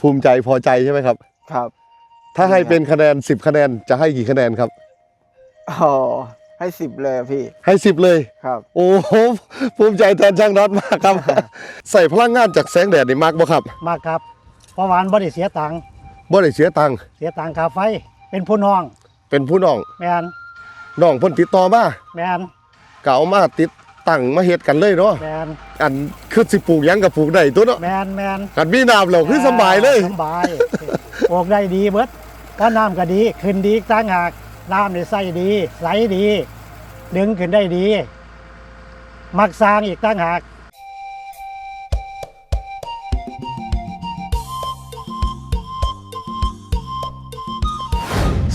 ภูมิใจพอใจใช่ไหมครับ ครับ ถ้าให้เป็นคะแนน10คะแนนจะให้กี่คะแนนครับอ๋อให้สิบเลยอะพี่ให้10เลย ครับ โอ้โหภูมิใจแทนช่างน็อตมากครับ ใส่พลังงานจากแสงแดดนี่มากบ่ครับมากครับเพราะวาอันบ่ได้เสียตังค์บ่ได้เสียตังค์เสียตังค่าไฟ เป็นผู้น้องเป็นผู้น้องแมนน้องเพิ่นติดต่อมาแมนก็เอามาติด ตั้งมาเฮ็ดกันเลยเนาะแมนอันคือสิปลูกหยังก็ปลูกได้ตัวเนาะแมนแมนกันมีน้ำแล้วคือสบายเลยสบายปลูกได้ดีเบิดถ้าน้ำก็ดีขึ้นดีอีกต่างหากน้ำในใส่ดีไหลดี ดึงขึ้นได้ดี มักสร้างอีกต่างหาก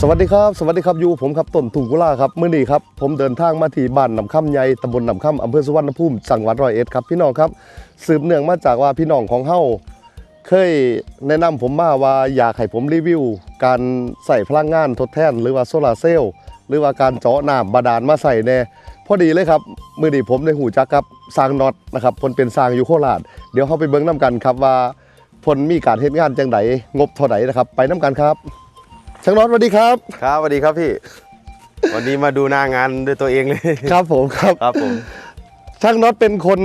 วัสดีครับ สวัสดีครับอยู่ผมครับต้นทุงกุลาครับเมื้อนี้ครับผมเดินทางมาที่บ้านหนำค่ำใหญ่ตำบลหนำค่ำอำเภอสุวรรณภูมิจังหวัดร้อยเอ็ดครับพี่น้องครับสืบเนื่องมาจากว่าพี่น้องของเฮาเคยแนะนำผมมาว่าอยากให้ผมรีวิว การใส่พลังงานทดแทน หรือว่าโซลาร์เซลล์หรือว่าการเจาะน้ำบาดาลมาใส่แน่พอดีเลยครับมื้อนี้ผมได้หูจักกับสร้างน็อตนะครับเพนเป็นสร้างอยู่โคราชเดี๋ยวเฮาไปเบิ่งนํกันครับว่าเพนมีการเฮ็ดงานจังไดงบเท่าไหร่นะครับ ไปนํกันครับ ช่างน็อตสวัสดีครับ ครับสวัสดีครับพี่ วันนี้มาดูหน้างานด้วยตัวเองเลย ครับผมครับ ครับผม ช่างน็อตเป็นคน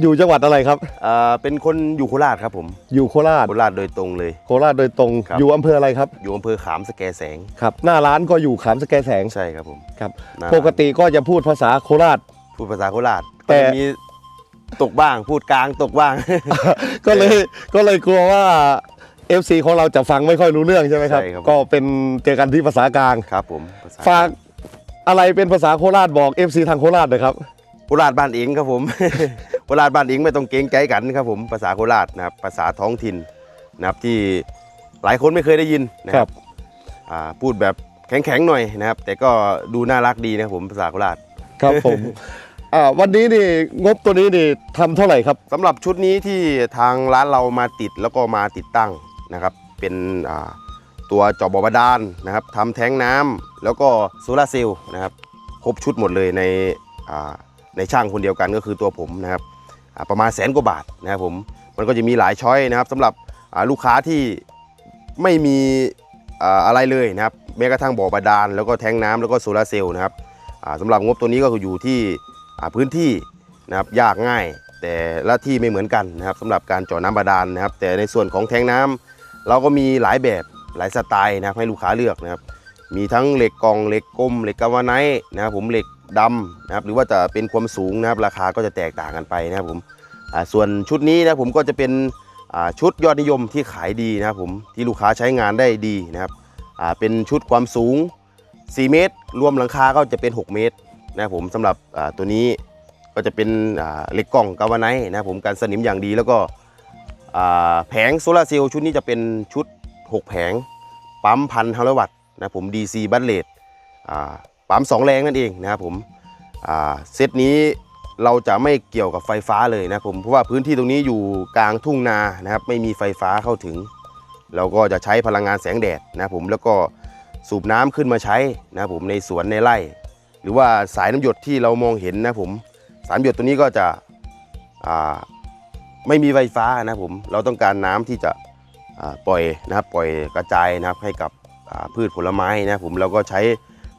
อยู่จังหวัดอะไรครับเอ่อเป็นคนอยู่โคราชครับผม อยู่โคราช โคราชโดยตรงเลย โคราชโดยตรง ครับ อยู่อำเภออะไรครับ อยู่อำเภอขามสแกแสง ครับ หน้าร้านก็อยู่ขามสแกแสง ใช่ครับผม ครับ หน้าปกติก็จะพูดภาษาโคราช พูดภาษาโคราชแต่ ก็จะมีตกบ้าง พูดกลางตกบ้าง ก็เลย ก็เลยกลัวว่า FC ของเราจะฟังไม่ค่อยรู้เรื่องใช่ไหมครับ ใช่ครับ ก็เป็นเจอกันที่ภาษากลาง ครับผมภษฝากอะไรเป็นภาษาโคราชบอก FC ทางโคราชหน่อยครับ โคราชบ้านเองครับผม โคราชบ้านเองไม่ต้องเกรงใจกันครับผมภาษาโคราชนะครับภาษาท้องถิ่นนะครับที่หลายคนไม่เคยได้ยินนะคครัรับบ อ่าพูดแบบแข็งๆหน่อยนะครับ แต่ก็ดูน่ารักดีนะครับผมภาษาโคราชครับผม อ่าวันนี้นี่งบตัวนี้นี่ทำเท่าไหร่ครับ สำหรับชุดนี้ที่ทางร้านเรามาติดแล้วก็มาติดตั้ง นะครับ เป็นตัวเจอบอบาดาลนะครับทำแท้งน้ำแล้วก็โซลาร์เซลล์นะครับ ครบชุดหมดเลยในในช่างคนเดียวกันก็คือตัวผมนะครับประมาณแสนกว่าบาทนะครับผมมันก็จะมีหลายช้อยนะครับสำหรับลูกค้าที่ไม่มีอะไรเลยนะครับแม้กระทั่งบ่อบาดาลแล้วก็แท้งน้ำแล้วก็โซลาร์เซลล์นะครับอ่าสำหรับงบตัวนี้ก็คืออยู่ที่พื้นที่นะครับยากง่าย แต่ละที่ไม่เหมือนกันนะครับสำหรับการเจาะน้ำบาดาลนะครับ แต่ในส่วนของแท้งน้ำ เราก็มีหลายแบบหลายสไตล์นะครับให้ลูกค้าเลือกนะครับ มีทั้งเหล็กกองเหล็กกลมเหล็กกาวาไนท์นะครับผมเหล็กดำนะครับหรือว่าจะเป็นความสูงนะครับราคาก็จะแตกต่างกันไปนะครับผมส่วนชุดนี้นะผมก็จะเป็นชุดยอดนิยมที่ขายดีนะครับผมที่ลูกค้าใช้งานได้ดีนะครับเป็นชุดความสูง 4 เมตร รวมหลังคาก็จะเป็น 6 เมตรนะครับผมสำหรับตัวนี้ก็จะเป็นเหล็กกล่องกาวาไนท์นะครับผมการสนิมอย่างดีแล้วก็ แผงโซลาร์เซลล์ชุดนี้จะเป็นชุด 6 แผง ปั๊มพันห้าร้อยวัตต์นะผม DC บัตเลตปั๊มสองแรงนั่นเองนะครับผมเซตนี้เราจะไม่เกี่ยวกับไฟฟ้าเลยนะผมเพราะว่าพื้นที่ตรงนี้อยู่กลางทุ่งนานะครับไม่มีไฟฟ้าเข้าถึง เราก็จะใช้พลังงานแสงแดดนะผมแล้วก็สูบน้ำขึ้นมาใช้นะผมในสวนในไร่ หรือว่าสายน้ำหยดที่เรามองเห็นนะผมสายหยดตัวนี้ก็จะ ไม่มีไฟฟ้านะครับผมเราต้องการน้ำที่จะอ่าปล่อยนะครับปล่อยกระจายนะครับให้กับอ่าพืชผลไม้นะครับผมเราก็ใช้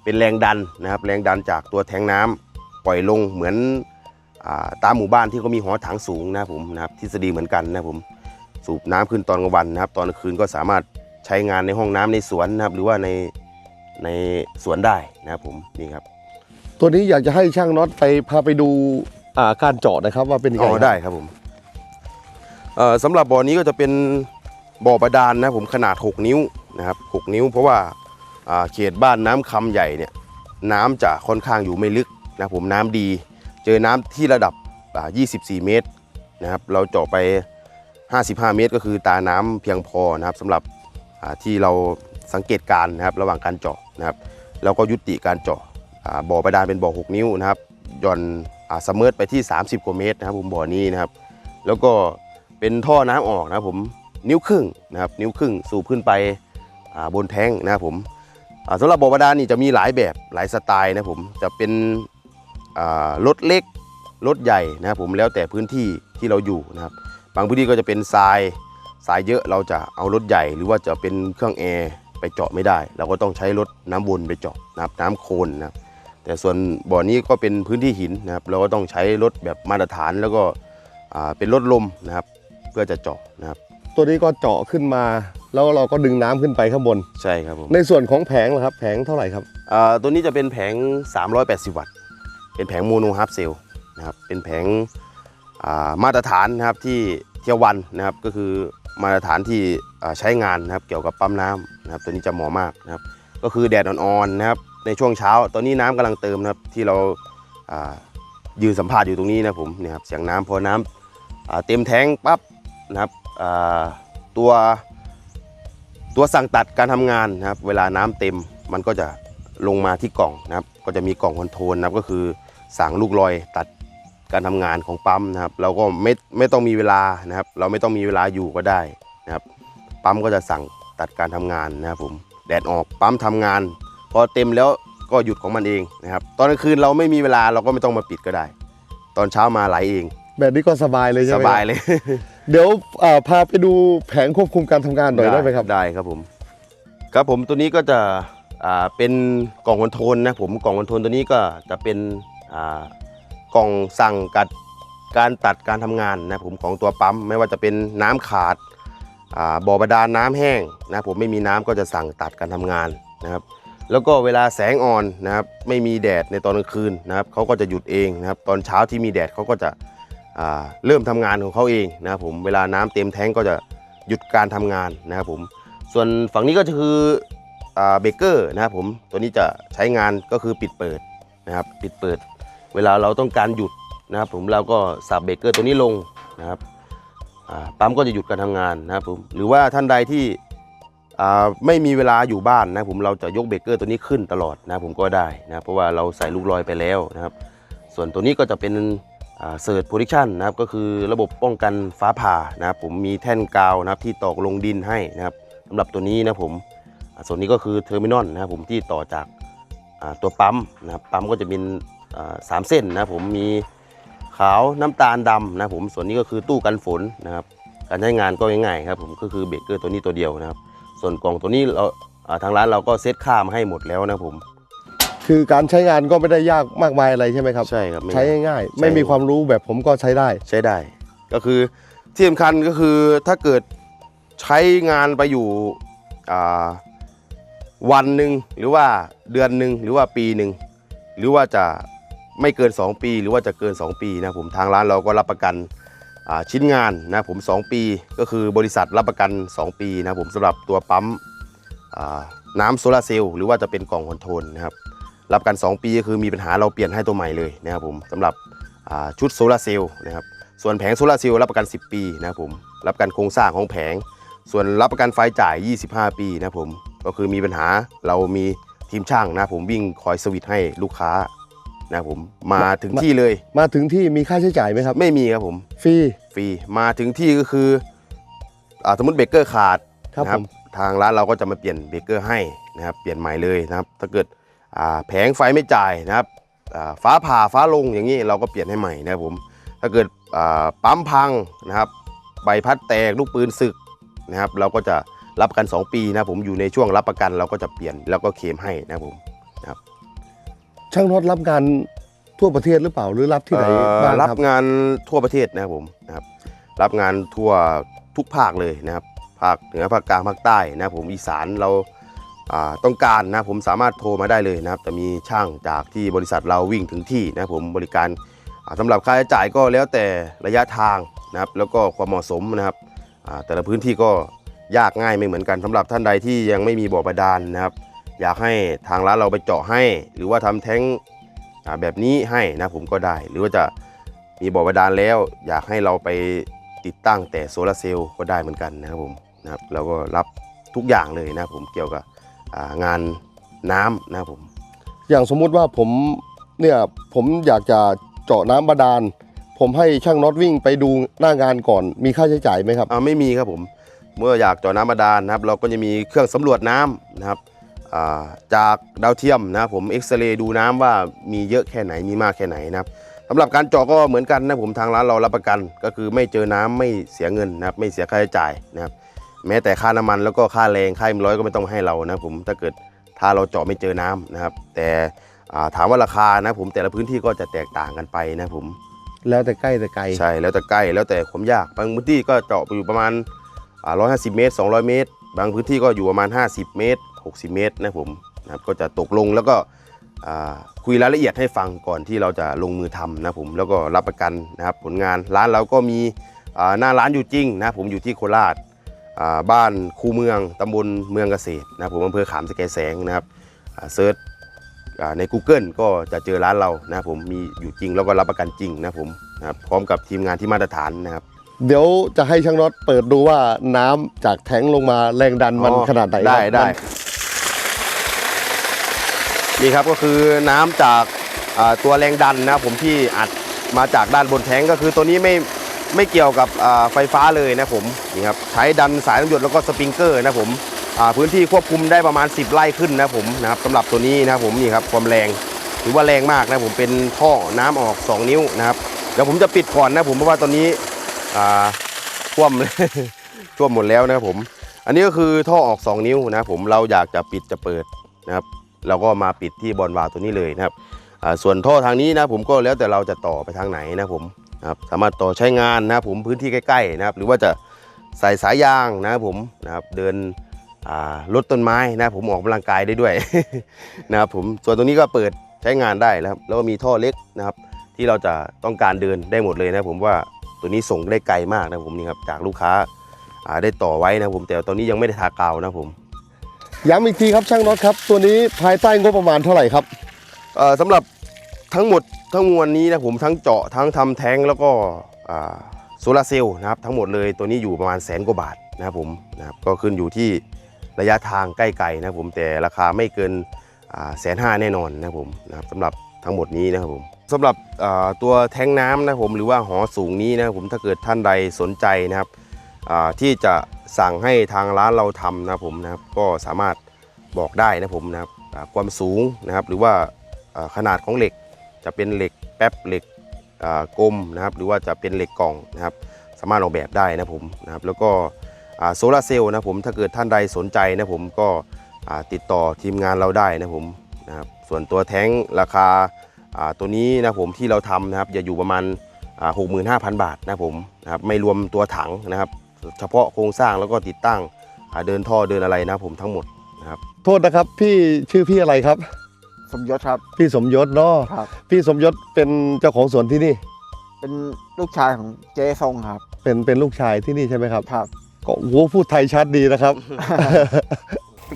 เป็นแรงดันนะครับ แรงดันจากตัวแทงน้ำปล่อยลงเหมือนอาตามหมู่บ้านที่เขามีหอถังสูงนะครับผมนะครับทฤษฎีเหมือนกันนะครับผมสูบน้ำขึ้นตอนกลางวันนะครับ ตอนกลางคืนก็สามารถใช้งานในห้องน้ำในสวนนะครับ หรือว่าในในสวนได้นะครับผมนี่ครับ ตัวนี้อยากจะให้ช่างน็อตไปพาไปดูอ่าการเจาะนะครับ ว่าเป็นยังไงอ๋อได้ครับผมเอ่อ สำหรับบ่อนี้ก็จะเป็นบ่อบาดาลนะผมขนาด 6 นิ้วนะครับ6นิ้ว เพราะว่าเขตบ้านน้ำคำใหญ่เนี่ยน้ำจะค่อนข้างอยู่ไม่ลึกนะผมน้ำดี เจอน้ำที่ระดับอ่า24 เมตรนะครับเราเจาะไป 55 เมตร ก็คือตาน้ำเพียงพอนะครับสำหรับที่เราสังเกตการนะครับระหว่างการเจาะนะครับแล้วก็ยุติการเจาะบ่อบาดาลเป็นบ่อ 6 นิ้วนะครับย่อนอสมเมอร์ไปที่ 30 กว่าเมตรนะครับผมบ่อนี้นะครับ แล้วก็ เป็นท่อน้ำออกนะผมนิ้วครึ่งนะครับนิ้วครึ่งสูบขึ้นไปบนแท้งนะครับผมอ่าสำหรับบ่อบาดาลนี่จะมีหลายแบบหลายสไตล์นะผมจะเป็นรถเล็กรถใหญ่นะครับผมแล้วแต่พื้นที่ที่เราอยู่นะครับ บางพื้นที่ก็จะเป็นทรายสายเยอะเราจะเอารถใหญ่ หรือว่าจะเป็นเครื่องแอร์ไปเจาะไม่ได้ เราก็ต้องใช้รถน้ำวนไปเจาะนะครับน้ำโคลนนะครับแต่ส่วนบ่อนี้ก็เป็นพื้นที่หินนะครับ เราก็ต้องใช้รถแบบมาตรฐานแล้วก็เป็นรถลมนะครับ พื่อจะเจาะนะครับ ตัวนี้ก็เจาะขึ้นมา แล้วเราก็ดึงน้ำขึ้นไปข้างบน ใช่ครับผมในส่วนของแผงล่ะครับ แผงเท่าไหร่ครับอ่าตัวนี้จะเป็นแผง 380 วัตต์ เป็นแผงโมโนฮาร์ฟเซลนะครับ เป็นแผงอ่ามาตรฐานนะครับที่เทียวันนะครับ ก็คือมาตรฐานที่อ่าใช้งานนะครับ เกี่ยวกับปั๊มน้ำนะครับ ตัวนี้จะเหมาะมากนะครับ ก็คือแดดอ่อนๆนะครับในช่วงเช้า ตอนนี้น้ำกำลังเติมนะครับที่เราอ่ายืนสัมภาษณ์อยู่ตรงนี้นะผมเนี่ยครับเสียงน้ำพอน้ำอ่าเต็มแท้งปั๊บ นะครับอ่าตัวตัวสั่งตัดการทำงานนะครับเวลาน้ำเต็มมันก็จะลงมาที่กล่องนะครับก็จะมีกล่องคอนโทรลนะครับก็คือสั่งลูกลอยตัดการทำงานของปั๊มนะครับ เราก็ไม่ไม่ต้องมีเวลานะครับ เราไม่ต้องมีเวลาอยู่ก็ได้นะครับ ปั๊มก็จะสั่งตัดการทำงานนะครับผมแดดออกปั๊มทำงาน พอเต็มแล้วก็หยุดของมันเองนะครับ ตอนกลางคืนเราไม่มีเวลาเราก็ไม่ต้องมาปิดก็ได้ ตอนเช้ามาไหลเอง แบบนี้ก็สบายเลยใช่สไหมครับายเลย เดี๋ยวอ่าพาไปดูแผงควบคุมการทำงานหน่อยได้ไหมครับได้ครับผมครับผมตัวนี้ก็จะอ่าเป็นกล่องคอนโทรลนะผมกล่องคอนโทรลตัวนี้ก็จะเป็นอ่ากล่องสั่งกัดการตัดการทำงานนะผมของตัวปั๊มไม่ว่าจะเป็นน้ำขาดอ่าบ่อบาดาลน้ำแห้งนะผมไม่มีน้ำก็จะสั่งตัดการทำงานนะครับ แล้วก็เวลาแสงอ่อนนะครับไม่มีแดดในตอนกลางคืนนะครับเขาก็จะหยุดเองนะครับตอนเช้าที่มีแดดเขาก็จะอ่า เริ่มทำงานของเขาเองนะครับผมเวลาน้ำเต็มแท้งก็จะหยุดการทำงานนะครับผมส่วนฝั่งนี้ก็คือเบเกอร์นะครับผมตัวนี้จะใช้งานก็คือปิดเปิดนะครับปิดเปิด เวลาเราต้องการหยุดนะครับผมเราก็สับเบเกอร์ตัวนี้ลงนะครับปั๊มก็จะหยุดการทำงานนะครับผมหรือว่าท่านใดที่ไม่มีเวลาอยู่บ้านนะผมเราจะยกเบเกอร์ตัวนี้ขึ้นตลอดนะผมก็ได้นะเพราะว่าเราใส่ลูกลอยไปแล้วนะครับ ส่วนตัวนี้ก็จะเป็น เซิร์ชโพ r ิชันนะครับก็คือระบบป้องกันฟ้าผ่านะครับผมมีแท่นกาวนะครับที่ตอกลงดินให้นะครับสำหรับตัวนี้นะผมส่วนนี้ก็คือเทอร์มินอลนะครับผมที่ต่อจากตัวปั๊มนะครับปั๊มก็จะเป็นสามเส้นนะครับผมมีขาวน้ำตาลดำนะครับผมส่วนนี้ก็คือตู้กันฝนนะครับการใช้งานก็ง่ายๆครับผมก็คือเบรกเกอร์ตัวนี้ตัวเดียวนะครับ ส่วนกล่องตัวนี้เราทางร้านเราก็เซตค่ามาให้หมดแล้วนะครับผม คือการใช้งานก็ไม่ได้ยากมากมายอะไรใช่ไหมครับ ใช่ครับไม่ใช้ง่ายๆไม่มีความรู้แบบผมก็ใช้ได้ ใช้ได้ ก็คือที่สำคัญก็คือถ้าเกิดใช้งานไปอยู่อ่าวันหนึ่งหรือว่าเดือนหนึ่งหรือว่าปีหนึ่งหรือว่าจะไม่เกิน 2 ปี หรือว่าจะเกิน 2 ปีนะผมทางร้านเราก็รับประกันอ่าชิ้นงานนะผม 2 ปี ก็คือบริษัทรับประกัน 2 ปีนะผมสำหรับตัวปั๊มอ่าน้ำโซลาร์เซลล์หรือว่าจะเป็นกล่องคอนโทรลนะครับ รับกัน 2 ปีก็คือมีปัญหาเราเปลี่ยนให้ตัวใหม่เลยนะครับผมสำหรับอ่าชุดโซลาร์เซลล์นะครับส่วนแผงโซลาร์เซลล์รับประกัน 10 ปีนะครับผมรับประกันโครงสร้างของแผง ส่วนรับประกันไฟจ่าย 25 ปีนะครับผมก็คือมีปัญหาเรามีทีมช่างนะครับผมวิ่งคอยสวิตช์ให้ลูกค้านะครับผมมาถึงที่เลย มาถึงที่มีค่าใช้จ่ายไหมครับ ไม่มีครับผมฟรีฟรีมาถึงที่ก็คืออาสมมติเบรกเกอร์ขาดครับนะผมทางร้านเราก็จะมาเปลี่ยนเบรกเกอร์ให้นะครับเปลี่ยนใหม่เลยนะครับถ้าเกิดอ่า แผงไฟไม่จ่ายนะครับอ่าฟ้าผ่าฟ้าลงอย่างนี้เราก็เปลี่ยนให้ใหม่นะครับผมถ้าเกิดอ่าปั๊มพังนะครับใบพัดแตกลูกปืนสึกนะครับ เราก็จะรับประกัน 2 ปีนะครับผมอยู่ในช่วงรับประกันเราก็จะเปลี่ยนแล้วก็เคลมให้นะครับผมช่างน็อตรับงานทั่วประเทศหรือเปล่าหรือรับที่ไหนเอ่อบ้างรับครับงานทั่วประเทศนะครับผมนะครับ รับงานทั่วทุกภาคเลยนะครับ ภาคเหนือภาคกลางภาคใต้นะครับผมอีสานเราอ่า ต้องการนะผมสามารถโทรมาได้เลยนะครับจะมีช่างจากที่บริษัทเราวิ่งถึงที่นะผมบริการอ่าสำหรับค่าใช้จ่ายก็แล้วแต่ระยะทางนะครับแล้วก็ความเหมาะสมนะครับแต่ละพื้นที่ก็ยากง่ายไม่เหมือนกันสำหรับท่านใดที่ยังไม่มีบ่อบาดาลนะครับ อยากให้ทางร้านเราไปเจาะให้ หรือว่าทำแท้งแบบนี้ให้นะผมก็ได้ หรือว่าจะมีบ่อบาดาลแล้ว อยากให้เราไปติดตั้งแต่โซลาร์เซลล์ก็ได้เหมือนกันนะครับผมนะครับเราก็รับทุกอย่างเลยนะผมเกี่ยวกับ งานน้ำนะครับผม อย่างสมมุติว่าผมเนี่ยผมอยากจะเจาะน้ำบาดาล ผมให้ช่างน็อตวิ่งไปดูหน้างานก่อนมีค่าใช้จ่ายไหมครับอ่าไม่มีครับผม เมื่ออยากเจาะน้ำบาดาลนะครับ เราก็จะมีเครื่องสำรวจน้ำนะครับอ่าจากดาวเทียมนะครับผมเอ็กซเรย์ดูน้ำว่ามีเยอะแค่ไหนมีมากแค่ไหนนะครับสำหรับการเจาะก็เหมือนกันนะผมทางร้านเรารับประกัน ก็คือไม่เจอน้ำไม่เสียเงินนะครับไม่เสียค่าใช้จ่ายนะครับ แม้แต่ค่าน้ำมันแล้วก็ค่าแรงค่าเอ็มร้อยก็ไม่ต้องให้เรานะผมถ้าเกิดถ้าเราเจาะไม่เจอน้ำนะครับ แต่อ่าถามว่าราคานะผมแต่ละพื้นที่ก็จะแตกต่างกันไปนะผมแล้วแต่ใกล้แต่ไกลใช่แล้วแต่ใกล้แล้วแต่ความยากบางพื้นที่ก็เจาะไปอยู่ประมาณอ่า150เมตร 200 เมตร บางพื้นที่ก็อยู่ประมาณ 50 เมตร 60 เมตรนะผมนะครับก็จะตกลงแล้วก็อ่าคุยรายละเอียดให้ฟังก่อนที่เราจะลงมือทำนะผมแล้วก็รับประกันนะครับผลงานร้านเราก็มีอ่าหน้าร้านอยู่จริงนะผมอยู่ที่โคราชอ่า บ้านคูเมืองตำบลเมืองเกษตรนะผมอำเภอขามสแกแสงนะครับอ่าเซิร์ชอ่าใน Google ก็จะเจอร้านเรานะผมมีอยู่จริงแล้วก็รับประกันจริงนะผมนะครับพร้อมกับทีมงานที่มาตรฐานนะครับ เดี๋ยวจะให้ช่างน็อตเปิดดูว่าน้ำจากแทงลงมาแรงดันมันอ๋อขนาดไหนได้ครับได้มันนี่ครับก็คือน้ำจากอ่าตัวแรงดันนะครับผมที่อัดมาจากด้านบนแทงก็คือตัวนี้ไม่ ไม่เกี่ยวกับไฟฟ้าเลยนะผมนี่ครับใช้ดันสายน้ำหยดแล้วก็สปริงเกอร์นะผมพื้นที่ควบคุมได้ประมาณ 10 ไร่ขึ้นนะผมนะครับสำหรับตัวนี้นะครับผมนี่ครับความแรงถือว่าแรงมากนะผมเป็นท่อน้ำออก 2 นิ้วนะครับเดี๋ยวผมจะปิดก่อนนะผมเพราะว่าตอนนี้ท่วมท่วมหมดแล้วนะครับผม อันนี้ก็คือท่อออก 2 นิ้วนะครับผมเราอยากจะปิดจะเปิดนะครับเราก็มาปิดที่บอลวาล์วตัวนี้เลยนะครับส่วนท่อทางนี้นะผมก็แล้วแต่เราจะต่อไปทางไหนนะผม นะครับสามารถต่อใช้งานนะครับผมพื้นที่ใกล้ๆนะครับ หรือว่าจะใส่สายยางนะครับผมนะครับเดินอ่าลดต้นไม้นะครับผมออกกำลังกายได้ด้วยนะครับผมส่วนตรงนี้ก็เปิดใช้งานได้แล้วครับแล้วก็มีท่อเล็กนะครับ ที่เราจะต้องการเดินได้หมดเลยนะผมว่าตัวนี้ส่งได้ไกลมากนะผมนี่ครับจากลูกค้าอ่าได้ต่อไว้นะผมแต่ตอนนี้ยังไม่ได้ทากาวนะผมย้ำอีกทีครับช่างน็อตครับ ตัวนี้ภายใต้งบประมาณเท่าไหร่ครับเอ่อสำหรับ ทั้งหมดทั้งมวลนี้นะผมทั้งเจาะทั้งทำแท้งแล้วก็โซลาร์เซลล์นะครับทั้งหมดเลยตัวนี้อยู่ประมาณแสนกว่าบาทนะครับผมนะครับก็ขึ้นอยู่ที่ระยะทางใกล้ไกลนะผมแต่ราคาไม่เกินแสนห้าแน่นอนนะผมนะครับสำหรับทั้งหมดนี้นะครับผมสำหรับตัวแท้งน้ำนะผมหรือว่าหอสูงนี้นะผมถ้าเกิดท่านใดสนใจนะครับที่จะสั่งให้ทางร้านเราทำนะผมนะครับก็สามารถบอกได้นะผมนะครับความสูงนะครับหรือว่าขนาดของเหล็ก จะเป็นเหล็กแป๊บเหล็กกลมนะครับ หรือว่าจะเป็นเหล็กกล่องนะครับ สามารถออกแบบได้นะผมนะครับ แล้วก็โซลาเซลล์นะผมถ้าเกิดท่านใดสนใจนะผมก็ติดต่อทีมงานเราได้นะผมนะครับส่วนตัวแท้งราคาตัวนี้นะผมที่เราทำนะครับจะอยู่ประมาณหกหมื่นห้าพันบาทนะผมนะครับไม่รวมตัวถังนะครับ เฉพาะโครงสร้างแล้วก็ติดตั้งเดินท่อเดินอะไรนะผมทั้งหมดนะครับโทษนะครับพี่ชื่อพี่อะไรครับ สมยศครับ พี่สมยศเนาะครับ พี่สมยศเป็นเจ้าของสวนที่นี่ เป็นลูกชายของเจ๊ทรงครับ เป็นเป็นลูกชายที่นี่ใช่ไหมครับครับ ก็โอ้โหพูดไทยชัดดีนะครับ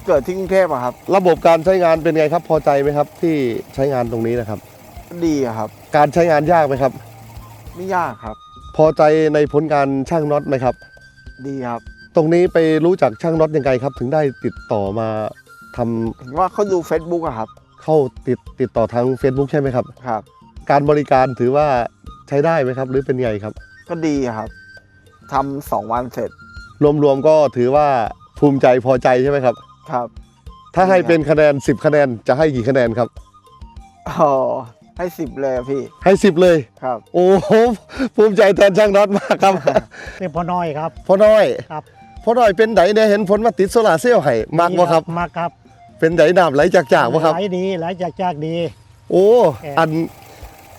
เกิดที่กรุงเทพอะครับ ระบบการใช้งานเป็นไงครับ พอใจไหมครับ ที่ใช้งานตรงนี้นะครับ ดีอะครับ การใช้งานยากไหมครับ ไม่ยากครับ พอใจในผลงานช่างน็อตไหมครับ ดีครับ ตรงนี้ไปรู้จักช่างน็อตยังไงครับ ถึงได้ติดต่อมาทำเห็นว่าเขาดู Facebook อะครับ เข้าติดติดต่อทาง Facebook ใช่ไหมครับ ครับ การบริการถือว่าใช้ได้ไหมครับ หรือเป็นไงครับ ก็ดีอะครับทำสองวันเสร็จ รวมๆก็ถือว่าภูมิใจพอใจใช่ไหมครับ ครับ ถ้าให้เป็นคะแนน 10 คะแนนจะให้กี่คะแนนครับอ๋อให้สิบเลยอะพี่ให้ 10 เลย ครับ โอ้โหภูมิใจแทนช่างน็อตมากครับเป็นพอน้อยครับ พ่อน้อยครับ พ่อน้อยเป็นไดเนี่ยเห็นผลมาติดโซลาร์เซลล์ให้มากบ่ครับ มากครับ เป็นไดน้ำไหลจากจากบ่ครับ ไหลดีไหลจากจากดี โอ้แอบอัน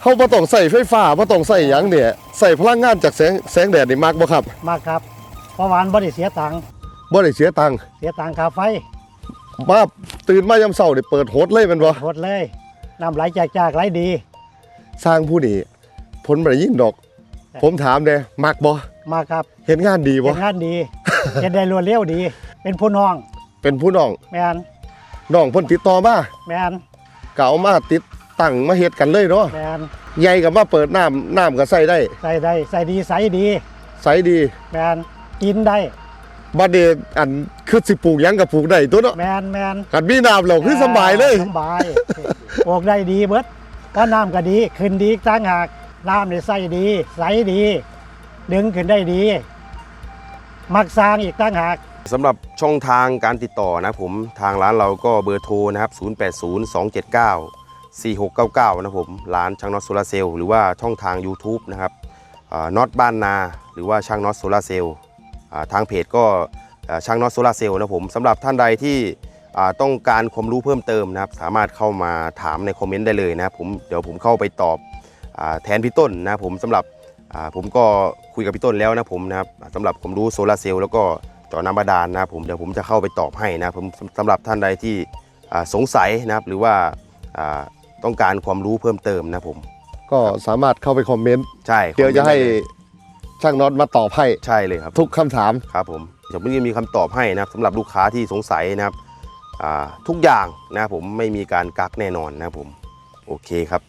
เขาบ่ต้องใส่ไฟฟ้าบ่ต้องใส่หยังเนี่ยใส่พลังงานจากแสงแสงแดดนี่มากบ่ครับมากครับเพราะวาอันบ่ได้เสียตังค์บ่ได้เสียตังค์เสียตังค่าไฟมาตื่นมายามเช้านี่เปิดโหดเลยแม่นบ่หมดเลยน้ำไหลจากจากไหลดี สร้างผู้นี้ผลบ่ได้ยินดอกแต่ผมถามเด้มักบ่มากครับเห็นงานดีบ่เห็นงานดีเห็นได้รวดเร็วดี เป็นผู้น้องเป็นผู้น้องแมน น้องเพิ่นติดต่อมาแมนก็เอามาติดตั้งมาเฮ็ดกันเลยเนาะแมนใหญ่ก็มาเปิดน้ำน้ำก็ใส่ได้ ใส่ได้ใส่ดีใส่ดีใสดีแมนกินได้บัดนี้อันคือสิปลูกหยังก็ปลูกได้ตัวเนาะแมนแมนกันมีน้ำแล้วคือสำบายเลยสำบายโอกได้ดีเบิดก็น้ำก็ดีขึ้นดีอีกต่างหากน้ำเนี่ยใส่ดีใสดี ดึงขึ้นได้ดี มักสร้างอีกต่างหาก สำหรับช่องทางการติดต่อนะผมทางร้านเราก็เบอร์โทรนะครับ 080279 4699 นะผมร้านช่างน็อตโซลาเซลล์หรือว่าช่องทาง YouTube นะครับน็อตบ้านนา หรือว่าช่างน็อตโซลาเซลล์ทางเพจก็ช่างน็อตโซลาร์เซลล์นะผมสำหรับท่านใดที่ต้องการความรู้เพิ่มเติมนะครับ สามารถเข้ามาถามในคอมเมนต์ได้เลยนะครับผมเดี๋ยวผมเข้าไปตอบอแทนพี่ต้นนะผมสำหรับผมก็คุยกับพี่ต้นแล้วนะผมนะครับสำหรับความรู้โซลาร์เซลล์แล้วก็ เจาะน้ำบาดาลนะครับผมเดี๋ยวผมจะเข้าไปตอบให้นะครับผมสำหรับท่านใดที่อ่าสงสัยนะครับหรือว่าอ่าต้องการความรู้เพิ่มเติมนะครับผม ก็สามารถเข้าไปคอมเมนต์ใช่เดี๋ยวจะให้คอมเมนต์ได้เลยช่างน็อตมาตอบให้ใช่เลยครับ ทุกคำถามครับผมเดี๋ยวผมจะมีคำตอบให้นะครับสำหรับลูกค้าที่สงสัยนะครับอ่าทุกอย่างนะครับผมไม่มีการกักแน่นอนนะครับผมโอเคครับ